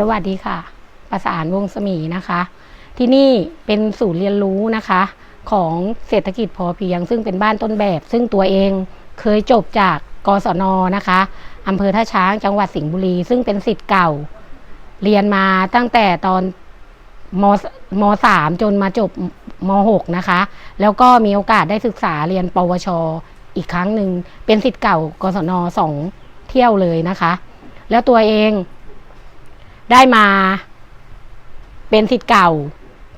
สวัสดีค่ะ ประสานวงศ์สมีนะคะ ที่นี่เป็นศูนย์เรียนรู้นะคะ ของเศรษฐกิจพอเพียง ซึ่งเป็นบ้านต้นแบบ ซึ่งตัวเองเคยจบจากกศนนะคะอำเภอท่าช้างจังหวัดสิงห์บุรี ซึ่งเป็นสิทธิ์เก่า เรียนมาตั้งแต่ตอนมมสามจนมาจบมหกนะคะ แล้วก็มีโอกาสได้ศึกษาเรียน ปวช อีกครั้งหนึ่งเป็นสิทธิ์เก่ากศนสองเที่ยวเลยนะคะ แล้วตัวเอง ได้มาเป็นสิทธิ์เก่า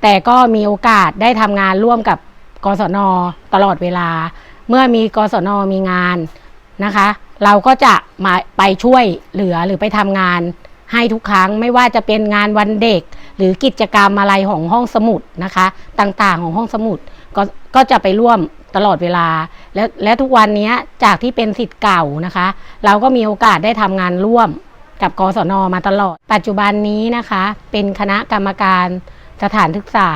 แต่ก็มีโอกาสได้ทำงานร่วมกับกศนตลอดเวลา เมื่อมีกศนมีงานนะคะ เราก็จะมาไปช่วยเหลือหรือไปทำงานให้ทุกครั้งไม่ว่าจะเป็นงานวันเด็ก หรือกิจกรรมอะไรของห้องสมุดนะคะ ต่างๆของห้องสมุดก็ก็จะไปร่วมตลอดเวลา และและทุกวันนี้จากที่เป็นสิทธิ์เก่านะคะ เราก็มีโอกาสได้ทำงานร่วม กับกศนมาตลอด ปัจจุบันนี้นะคะ เป็นคณะกรรมการสถานศึกษา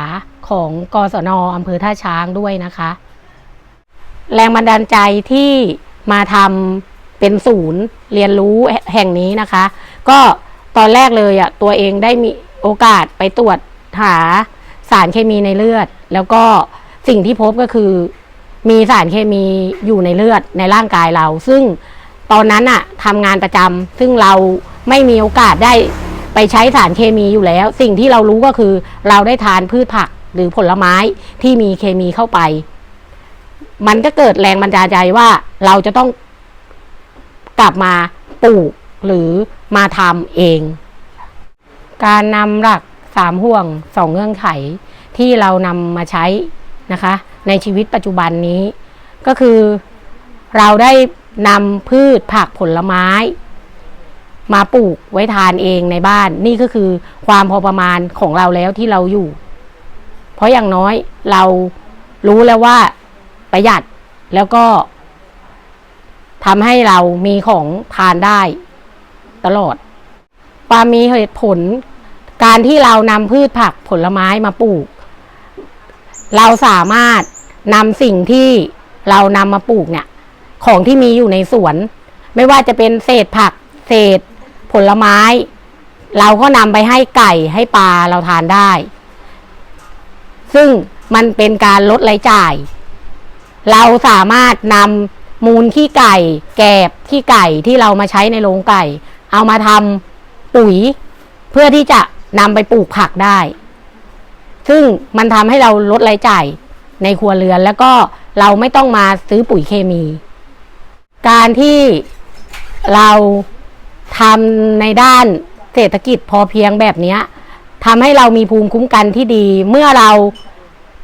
ของกศนอำเภอท่าช้างด้วยนะคะ แรงบันดาลใจที่มาทำเป็นศูนย์เรียนรู้แห่งนี้นะคะ ก็ตอนแรกเลยอะตัวเองได้มีโอกาสไปตรวจหาสารเคมีในเลือด แล้วก็สิ่งที่พบก็คือ มีสารเคมีอยู่ในเลือดในร่างกายเรา ซึ่งตอนนั้นอะทำงานประจำซึ่งเรา ไม่มีโอกาสได้ไปใช้สารเคมีอยู่แล้ว สิ่งที่เรารู้ก็คือ เราได้ทานพืชผักหรือผลไม้ที่มีเคมีเข้าไป มันก็เกิดแรงบันดาลใจว่าเราจะต้องกลับมาปลูกหรือมาทำเอง การนำหลักสามห่วงสองเงื่อนไขที่เรานำมาใช้นะคะ ในชีวิตปัจจุบันนี้ ก็คือเราได้นำพืชผักผลไม้ มาปลูกไว้ทานเองในบ้าน นี่ก็คือความพอประมาณของเราแล้วที่เราอยู่ เพราะอย่างน้อยเรารู้แล้วว่าประหยัดแล้วก็ทำให้เรามีของทานได้ตลอด ความมีเหตุผล การที่เรานำพืชผักผลไม้มาปลูก เราสามารถนำสิ่งที่เรานำมาปลูกเนี่ย ของที่มีอยู่ในสวน ไม่ว่าจะเป็นเศษผัก เศษ ผลไม้ เราก็นำไปให้ไก่ให้ปลาเราทานได้ ซึ่งมันเป็นการลดรายจ่าย เราสามารถนำมูลขี้ไก่ แกบขี้ไก่ที่เรามาใช้ในโรงไก่ เอามาทำปุ๋ย เพื่อที่จะนำไปปลูกผักได้ ซึ่งมันทำให้เราลดรายจ่ายในครัวเรือนแล้วก็เราไม่ต้องมาซื้อปุ๋ยเคมี การที่เรา ทำในด้านเศรษฐกิจพอเพียงแบบเนี้ยทำให้เรามีภูมิคุ้มกันที่ดี เมื่อเรา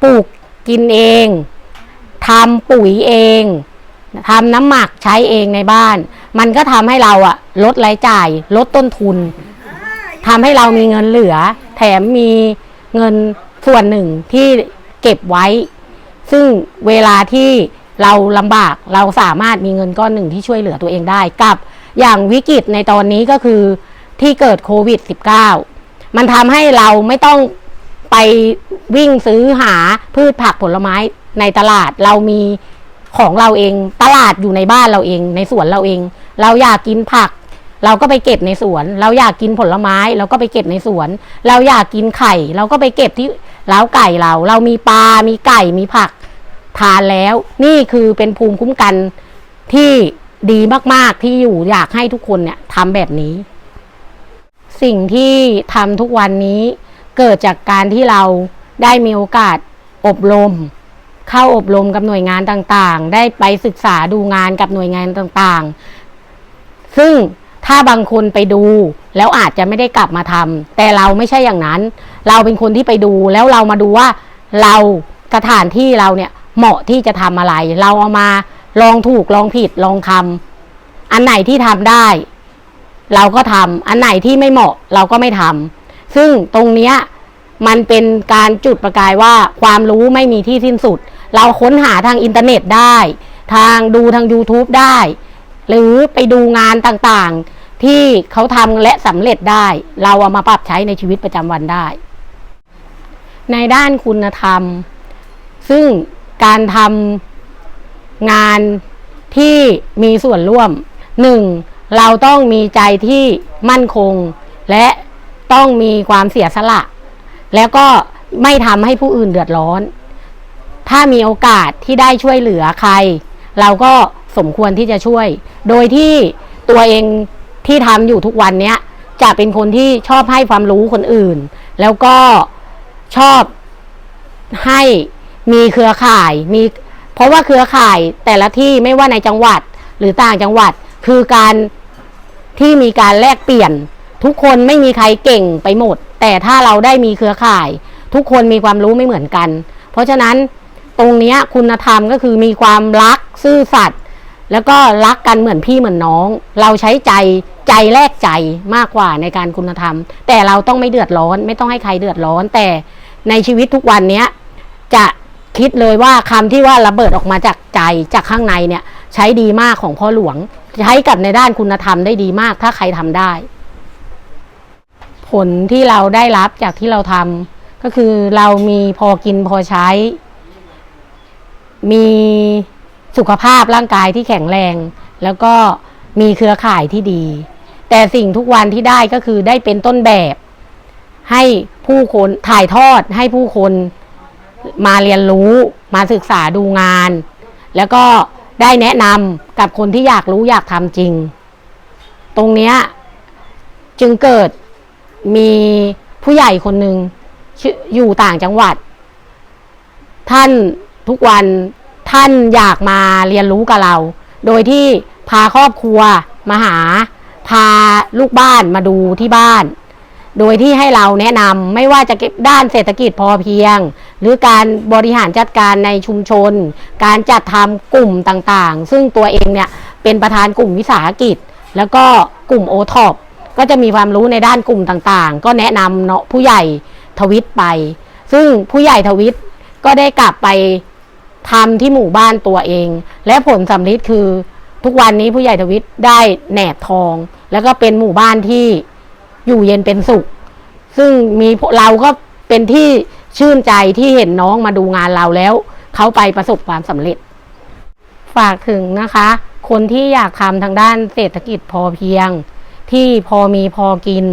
ปลูกกินเองทำปุ๋ยเองทำน้ำหมักใช้เองในบ้าน มันก็ทำให้เราอะลดรายจ่าย ลดต้นทุนทำให้เรามีเงินเหลือ แถมมีเงินส่วนหนึ่งที่เก็บไว้ ซึ่งเวลาที่เราลำบากเราสามารถมีเงินก้อนหนึ่งที่ช่วยเหลือตัวเองได้กับ อย่างวิกฤตในตอนนี้ก็คือที่เกิดโควิด -19 มันทำให้เราไม่ต้องไปวิ่งซื้อหาพืชผักผลไม้ในตลาดเรามีของเราเองตลาดอยู่ในบ้านเราเอง ในสวนเราเอง เราอยากกินผัก เราก็ไปเก็บในสวน เราอยากกินผลไม้ เราก็ไปเก็บในสวน เราอยากกินไข่ เราก็ไปเก็บที่เล้าไก่เรา เรามีปลา มีไก่มีผักทานแล้ว นี่คือเป็นภูมิคุ้มกันที่ ดีมากๆที่อยู่อยากให้ทุกคนเนี่ยทำแบบนี้ สิ่งที่ทำทุกวันนี้เกิดจากการที่เราได้มีโอกาสอบรม เข้าอบรมกับหน่วยงานต่างๆ ได้ไปศึกษาดูงานกับหน่วยงานต่างๆ ซึ่งถ้าบางคนไปดูแล้วอาจจะไม่ได้กลับมาทำแต่เราไม่ใช่อย่างนั้น เราเป็นคนที่ไปดูแล้วเรามาดูว่าเราสถานที่เราเนี่ยเหมาะที่จะทำอะไร เราเอามา ลองถูกลองผิดลองทำอันไหนที่ทำได้ เราก็ทำอันไหนที่ไม่เหมาะเราก็ไม่ทำซึ่งตรงเนี้ยมันเป็นการจุดประกายว่าความรู้ไม่มีที่สิ้นสุด เราค้นหาทางอินเทอร์เน็ตได้ ทางดูทาง YouTube ได้ หรือไปดูงานต่างๆ ที่เขาทำและสำเร็จได้ เราเอามาปรับใช้ในชีวิตประจำวันได้ ในด้านคุณธรรม ซึ่งการทำ งานที่มีส่วนร่วมหนึ่งเราต้องมีใจที่มั่นคง และต้องมีความเสียสละ แล้วก็ไม่ทำให้ผู้อื่นเดือดร้อน ถ้ามีโอกาสที่ได้ช่วยเหลือใคร เราก็สมควรที่จะช่วย โดยที่ตัวเองที่ทำอยู่ทุกวันเนี้ยจะเป็นคนที่ชอบให้ความรู้คนอื่น แล้วก็ชอบให้มีเครือข่าย มี ราะว่าเครือข่ายแต่ละที่ไม่ว่าในจังหวัดหรือต่างจังหวัดคือการที่มีการแลกเปลี่ยน ทุกคนไม่มีใครเก่งไปหมด แต่ถ้าเราได้มีเครือข่าย ทุกคนมีความรู้ไม่เหมือนกัน เพราะฉะนั้นตรงนี้คุณธรรมก็คือมีความรักซื่อสัตย์แล้วก็รักกันเหมือนพี่เหมือนน้อง เราใช้ใจใจแลกใจมากกว่าในการคุณธรรม แต่เราต้องไม่เดือดร้อน ไม่ต้องให้ใครเดือดร้อน แต่ในชีวิตทุกวันนี้จะ คิดเลยว่าคำที่ว่าระเบิดออกมาจากใจจากข้างในเนี่ย ใช้ดีมากของพ่อหลวง ใช้กับในด้านคุณธรรมได้ดีมาก ถ้าใครทำได้ ผลที่เราได้รับจากที่เราทำก็คือเรามีพอกินพอใช้ มีสุขภาพร่างกายที่แข็งแรง แล้วก็มีเครือข่ายที่ดี แต่สิ่งทุกวันที่ได้ก็คือได้เป็นต้นแบบ ให้ผู้คนถ่ายทอดให้ผู้คน มาเรียนรู้มาศึกษาดูงาน แล้วก็ได้แนะนำกับคนที่อยากรู้อยากทำจริง ตรงเนี้ยจึงเกิดมีผู้ใหญ่คนหนึ่งอยู่ต่างจังหวัด ท่านทุกวันท่านอยากมาเรียนรู้กับเรา โดยที่พาครอบครัวมาหา พาลูกบ้านมาดูที่บ้าน โดยที่ให้เราแนะนำไม่ว่าจะด้านเศรษฐกิจพอเพียง หรือการบริหารจัดการในชุมชน การจัดทำกลุ่มต่างๆ ซึ่งตัวเองเนี่ยเป็นประธานกลุ่มวิสาหกิจ แล้วก็กลุ่มโอท็อปก็จะมีความรู้ในด้านกลุ่มต่างๆ ก็แนะนำเนาะผู้ใหญ่ทวิตไป ซึ่งผู้ใหญ่ทวิตก็ได้กลับไปทำที่หมู่บ้านตัวเอง และผลสำลิดคือทุกวันนี้ผู้ใหญ่ทวิตได้แหนบทอง แล้วก็เป็นหมู่บ้านที่อยู่เย็นเป็นสุข ซึ่งมีเราก็เป็นที่ ชื่นใจที่เห็นน้องมาดูงานเราแล้ว เขาไปประสบความสำเร็จ ฝากถึงนะคะ คนที่อยากทำทางด้านเศรษฐกิจพอเพียง ที่พอมีพอกิน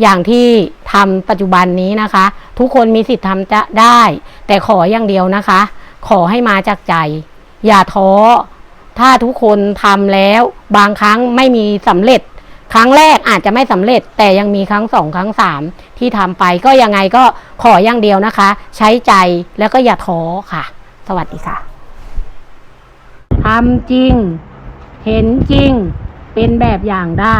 อย่างที่ทำปัจจุบันนี้นะคะ ทุกคนมีสิทธิ์ทำจะได้ แต่ขออย่างเดียวนะคะ ขอให้มาจากใจ อย่าท้อถ้าทุกคนทำแล้ว บางครั้งไม่มีสำเร็จ ครั้งแรกอาจจะไม่สำเร็จ แต่ยังมีครั้งสองครั้งสามที่ทำไปก็ยังไงก็ขออย่างเดียวนะคะ ใช้ใจแล้วก็อย่าท้อค่ะ สวัสดีค่ะทำจริง เห็นจริง เป็นแบบอย่างได้